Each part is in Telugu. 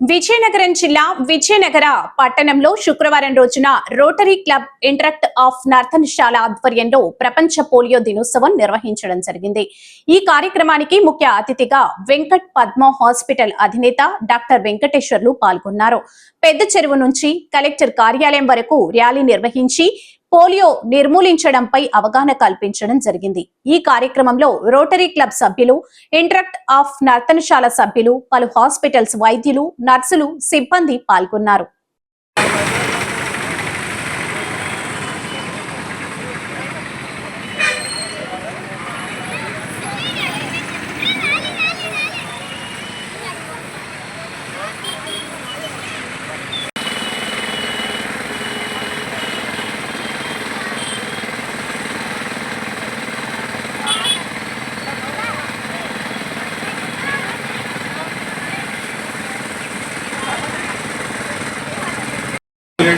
విజయనగరం జిల్లా విజయనగర పట్టణంలో శుక్రవారం రోజున Rotary Club Interact of Nartanasala ఆధ్వర్యంలో ప్రపంచ పోలియో దినోత్సవం నిర్వహించడం జరిగింది. ఈ కార్యక్రమానికి ముఖ్య అతిథిగా వెంకట్ పద్మ హాస్పిటల్ అధినేత డాక్టర్ వెంకటేశ్వర్లు పాల్గొన్నారు. పెద్ద చెరువు నుంచి కలెక్టర్ కార్యాలయం వరకు ర్యాలీ నిర్వహించి పోలియో నిర్మూలించడంపై అవగాహన కల్పించడం జరిగింది. ఈ కార్యక్రమంలో రోటరీ క్లబ్ సభ్యులు ఇంట్రక్ట్ ఆఫ్ నర్తనశాల సభ్యులు పలు హాస్పిటల్స్ వైద్యులు నర్సులు సిబ్బంది పాల్గొన్నారు.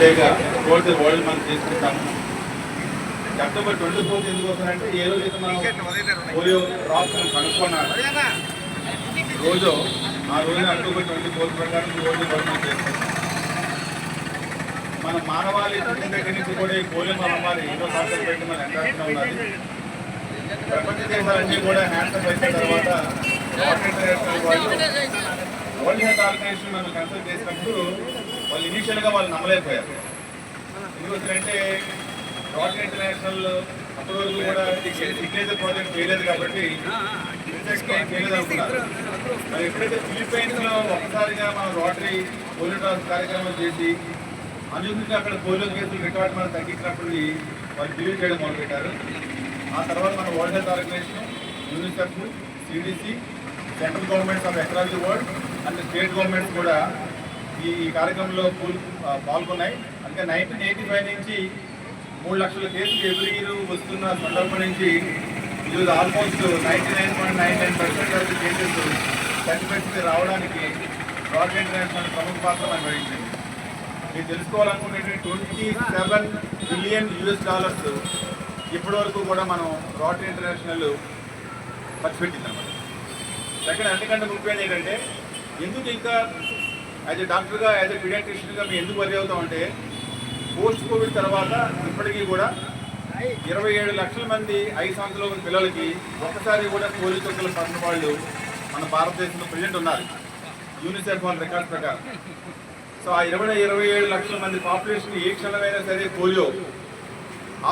డేగా ఫోర్త్ వరల్డ్ మనం చేసుకుంటాము. అక్టోబర్ ట్వంటీ ఫోర్త్ ఎందుకు వస్తారంటే ఏ రోజు అయితే మనం పోలియో డ్రాప్స్ కనుక్కున్నాను రోజు ఆ రోజు అక్టోబర్ ట్వంటీ ఫోర్త్ ప్రకారం రోజు వరకు మనం మన మానవాళి దగ్గర నుంచి కూడా ఈ పోలియో మహమ్మారి ఎన్నో సార్లు పెట్టి మనం ఎండాడుతూ ఉన్నది ప్రపంచ దేశాలన్నీ కూడా హ్యాండ్సప్ అయిన తర్వాత వరల్డ్ హెల్త్ ఆర్గనైజేషన్ మనం కన్సల్ట్ చేసినప్పుడు వాళ్ళు ఇనీషియల్గా వాళ్ళు నమ్మలేకపోయారు. ఎందుకంటే వాటర్ ఇంటర్నేషనల్ అప్పటి వరకు కూడా సిగ్నేచర్ ప్రాజెక్ట్ చేయలేదు కాబట్టి చేయలేదు అనుకున్నారు. మరి ఎప్పుడైతే ఫిలిప్పైన్స్లో ఒక్కసారిగా మనం రోటరీ పోలియో డ్రాప్స్ కార్యక్రమం చేసి అనుకుంటే అక్కడ పోలియో కేసులు రికార్డు మనం తగ్గించినప్పుడు వాళ్ళు బిలీవ్ చేయడం మొదలుపెట్టారు. ఆ తర్వాత మన World Health Organization UNICEF CDC central governments of across the world and state governments కూడా ఈ ఈ కార్యక్రమంలో పూల్ పాల్గొన్నాయి. అంటే నైన్టీన్ ఎయిటీ ఫైవ్ నుంచి మూడు లక్షల కేసులు ఎవ్రీ ఇయర్ వస్తున్న సందర్భం నుంచి ఈరోజు almost ninety nine point nine nine percent వరకు కేసెస్ సర్టిఫికెట్స్ రావడానికి రాక్ ఇంటర్నేషనల్ ప్రముఖ పాత్ర మనం వహించింది మీరు తెలుసుకోవాలనుకునే twenty seven billion US dollars ఇప్పటి వరకు కూడా మనం రాట్ ఇంటర్నేషనల్ ఖర్చు పెట్టిందన్నమాట. సెకండ్ అంతకంటే ముఖ్యమైనది ఏంటంటే ఎందుకు ఇంకా యాజ్ ఎ డాక్టర్గా యాజ్ ఎ పీడియాట్రిషియన్గా మేము ఎందుకు వరి అవుతామంటే పోస్ట్ కోవిడ్ తర్వాత ఇప్పటికీ కూడా ఇరవై ఏడు లక్షల మంది ఐదు సంవత్సరాల పిల్లలకి ఒక్కసారి కూడా పోలియో చుక్కలు పడిన వాళ్ళు మన భారతదేశంలో ప్రజెంట్ ఉన్నారు. యూనిసెఫ్ వాళ్ళ రికార్డ్స్ ప్రకారం. సో ఆ ఇరవై ఇరవై ఏడు లక్షల మంది పాపులేషన్ ఏ క్షణమైనా సరే పోలియో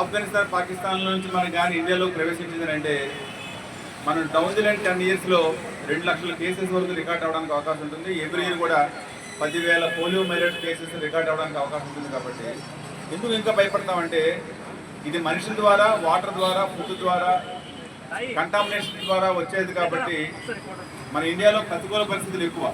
ఆఫ్ఘనిస్తాన్ పాకిస్తాన్ నుంచి మనకి కానీ ఇండియాలో ప్రవేశించింది అంటే మనం డౌన్ ది లైన్ టెన్ ఇయర్స్లో రెండు లక్షల కేసెస్ వరకు రికార్డ్ అవ్వడానికి అవకాశం ఉంటుంది. ఎవ్రీ ఇయర్ కూడా పదివేల పోలియో మైలెట్ కేసెస్ రికార్డ్ అవ్వడానికి అవకాశం ఉంటుంది కాబట్టి ఎందుకు ఇంకా భయపడతామంటే ఇది మనిషి ద్వారా వాటర్ ద్వారా ఫుడ్ ద్వారా కంటామినేషన్ ద్వారా వచ్చేది కాబట్టి మన ఇండియాలో ప్రతికూల పరిస్థితులు ఎక్కువ.